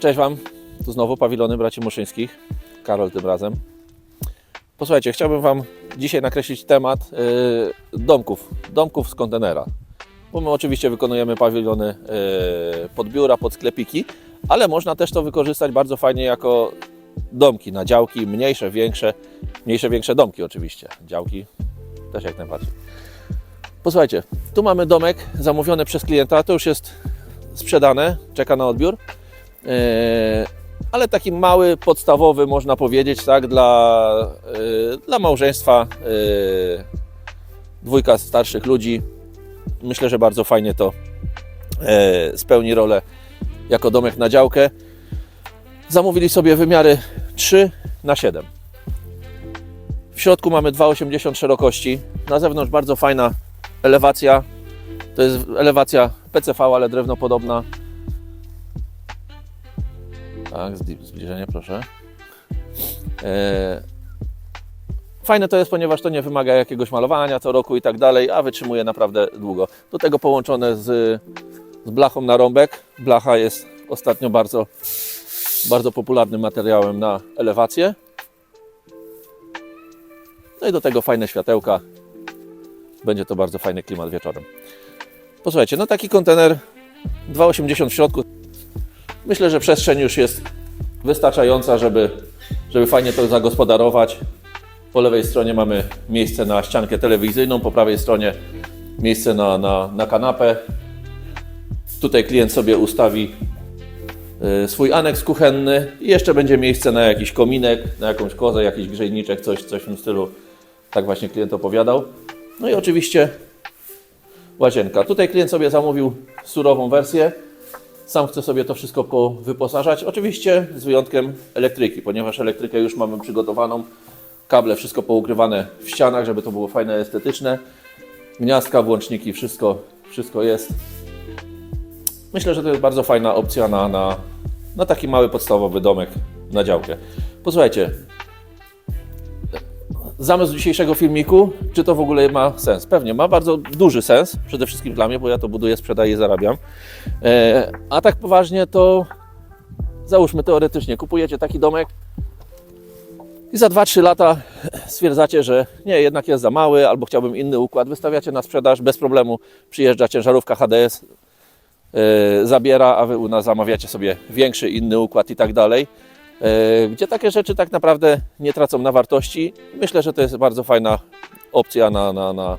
Cześć Wam, tu znowu pawilony braci Muszyńskich, Karol tym razem. Posłuchajcie, chciałbym Wam dzisiaj nakreślić temat y, domków, domków z kontenera. Bo my oczywiście wykonujemy pawilony y, pod biura, pod sklepiki, ale można też to wykorzystać bardzo fajnie jako domki na działki, mniejsze, większe, mniejsze, większe domki oczywiście. Działki też jak najbardziej. Posłuchajcie, tu mamy domek zamówiony przez klienta, to już jest sprzedane, czeka na odbiór. Yy, ale taki mały, podstawowy, można powiedzieć, tak, dla, yy, dla małżeństwa, yy, dwójka starszych ludzi. Myślę, że bardzo fajnie to spełni rolę jako domek na działkę. Zamówili sobie wymiary 3 na 7. W środku mamy 2,80 szerokości. Na zewnątrz bardzo fajna elewacja. To jest elewacja PCV, ale drewnopodobna. Tak, zbliżenie proszę. E, Fajne to jest, ponieważ to nie wymaga jakiegoś malowania co roku i tak dalej, a wytrzymuje naprawdę długo. Do tego połączone z, z blachą na rąbek. Blacha jest ostatnio bardzo, bardzo popularnym materiałem na elewację. No i do tego fajne światełka. Będzie to bardzo fajny klimat wieczorem. Posłuchajcie, no taki kontener 2,80 w środku. Myślę, że przestrzeń już jest wystarczająca, żeby, żeby fajnie to zagospodarować. Po lewej stronie mamy miejsce na ściankę telewizyjną, po prawej stronie miejsce na, na, na kanapę. Tutaj klient sobie ustawi y, swój aneks kuchenny i jeszcze będzie miejsce na jakiś kominek, na jakąś kozę, jakiś grzejniczek, coś, coś w tym stylu. Tak właśnie klient opowiadał. No i oczywiście łazienka. Tutaj klient sobie zamówił surową wersję. Sam chcę sobie to wszystko wyposażać. Oczywiście z wyjątkiem elektryki, ponieważ elektrykę już mamy przygotowaną. Kable wszystko poukrywane w ścianach, żeby to było fajne, estetyczne. Gniazdka, włączniki, wszystko, wszystko jest. Myślę, że to jest bardzo fajna opcja na, na, na taki mały, podstawowy domek na działkę. Posłuchajcie, zamysł dzisiejszego filmiku, czy to w ogóle ma sens? Pewnie ma bardzo duży sens, przede wszystkim dla mnie, bo ja to buduję, sprzedaję i zarabiam. E, a tak poważnie to załóżmy teoretycznie, kupujecie taki domek i za 2-3 lata stwierdzacie, że nie, jednak jest za mały, albo chciałbym inny układ, wystawiacie na sprzedaż, bez problemu przyjeżdża ciężarówka HDS, e, zabiera, a wy u nas zamawiacie sobie większy, inny układ i tak dalej. E, Gdzie takie rzeczy tak naprawdę nie tracą na wartości. Myślę, że to jest bardzo fajna opcja na, na, na,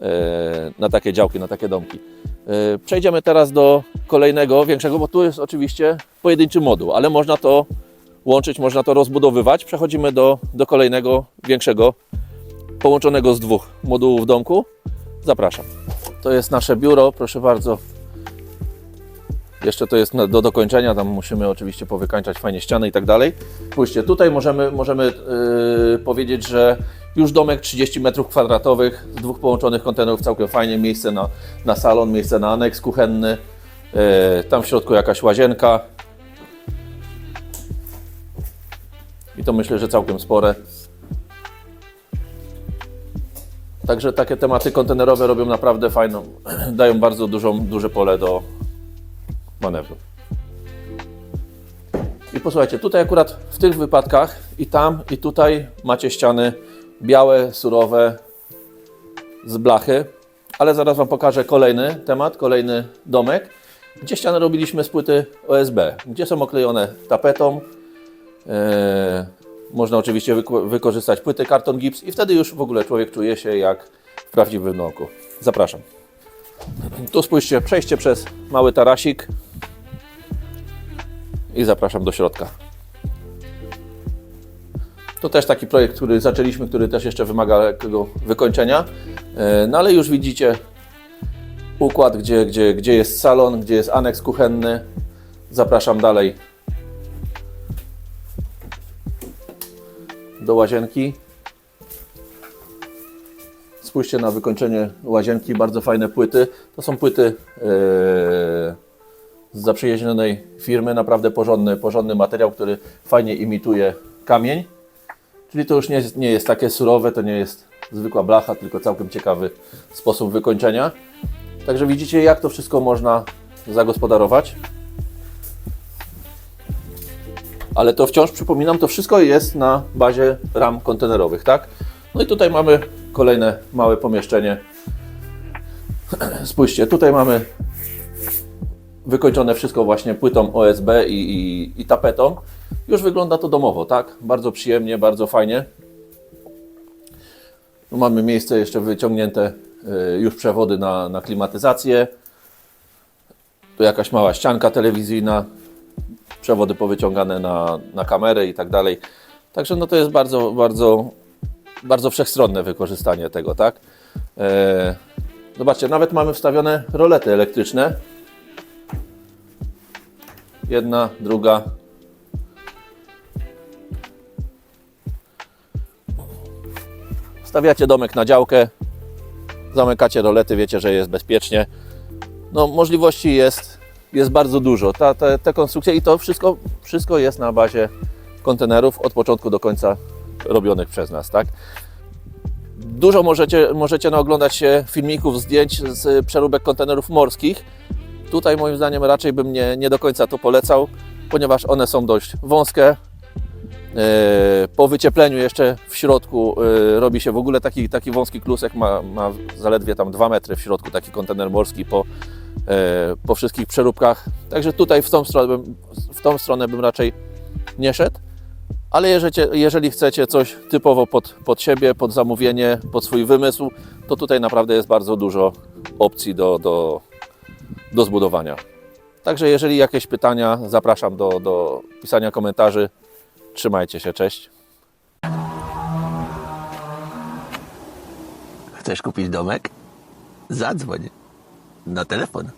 e, na takie działki, na takie domki. E, Przejdziemy teraz do kolejnego, większego, bo tu jest oczywiście pojedynczy moduł, ale można to łączyć, można to rozbudowywać. Przechodzimy do, do kolejnego, większego, połączonego z dwóch modułów domku. Zapraszam. To jest nasze biuro, proszę bardzo. Jeszcze to jest do dokończenia, tam musimy oczywiście powykańczać fajnie ściany i tak dalej. Spójrzcie, tutaj możemy, możemy yy, powiedzieć, że już domek 30 m2 z dwóch połączonych kontenerów, całkiem fajnie, miejsce na, na salon, miejsce na aneks kuchenny, yy, tam w środku jakaś łazienka. I to myślę, że całkiem spore. Także takie tematy kontenerowe robią naprawdę fajną, dają bardzo dużą, duże pole do, manewru. I posłuchajcie, tutaj akurat w tych wypadkach i tam i tutaj macie ściany białe, surowe z blachy, ale zaraz Wam pokażę kolejny temat, kolejny domek, gdzie ściany robiliśmy z płyty OSB, gdzie są oklejone tapetą. Eee, można oczywiście wyko- wykorzystać płyty karton gips i wtedy już w ogóle człowiek czuje się jak w prawdziwym domku. Zapraszam. Tu spójrzcie, przejście przez mały tarasik i zapraszam do środka. To też taki projekt, który zaczęliśmy, który też jeszcze wymaga lekkiego wykończenia. E, No ale już widzicie układ, gdzie, gdzie, gdzie jest salon, gdzie jest aneks kuchenny. Zapraszam dalej do łazienki. Spójrzcie na wykończenie łazienki, bardzo fajne płyty. To są płyty e, z zaprzyjaźnionej firmy, naprawdę porządny, porządny materiał, który fajnie imituje kamień. Czyli to już nie, nie jest takie surowe, to nie jest zwykła blacha, tylko całkiem ciekawy sposób wykończenia. Także widzicie, jak to wszystko można zagospodarować. ale to wciąż przypominam, to wszystko jest na bazie ram kontenerowych, tak? No i tutaj mamy kolejne małe pomieszczenie. Spójrzcie, tutaj mamy wykończone wszystko właśnie płytą OSB i, i, i tapetą. Już wygląda to domowo, tak? Bardzo przyjemnie, bardzo fajnie. Tu mamy miejsce jeszcze wyciągnięte y, już przewody na, na klimatyzację. Tu jakaś mała ścianka telewizyjna, przewody powyciągane na, na kamerę i tak dalej. Także no to jest bardzo, bardzo, bardzo wszechstronne wykorzystanie tego, tak? E, zobaczcie, nawet mamy wstawione rolety elektryczne. Jedna, druga. Stawiacie domek na działkę, zamykacie rolety, wiecie, że jest bezpiecznie. No, możliwości jest, jest bardzo dużo. Ta, te, te konstrukcje i to wszystko, wszystko jest na bazie kontenerów od początku do końca robionych przez nas, tak? Dużo możecie, możecie naoglądać się filmików, zdjęć z przeróbek kontenerów morskich. Tutaj moim zdaniem raczej bym nie, nie do końca to polecał, ponieważ one są dość wąskie. E, Po wyciepleniu jeszcze w środku e, robi się w ogóle taki, taki wąski klusek, ma, ma zaledwie tam 2 metry w środku taki kontener morski po, e, po wszystkich przeróbkach. Także tutaj w tą stronę bym, w tą stronę bym raczej nie szedł. Ale jeżeli, jeżeli chcecie coś typowo pod, pod siebie, pod zamówienie, pod swój wymysł, to tutaj naprawdę jest bardzo dużo opcji do, do, do zbudowania. Także jeżeli jakieś pytania, zapraszam do, do pisania komentarzy. Trzymajcie się, cześć. Chcesz kupić domek? Zadzwoń na telefon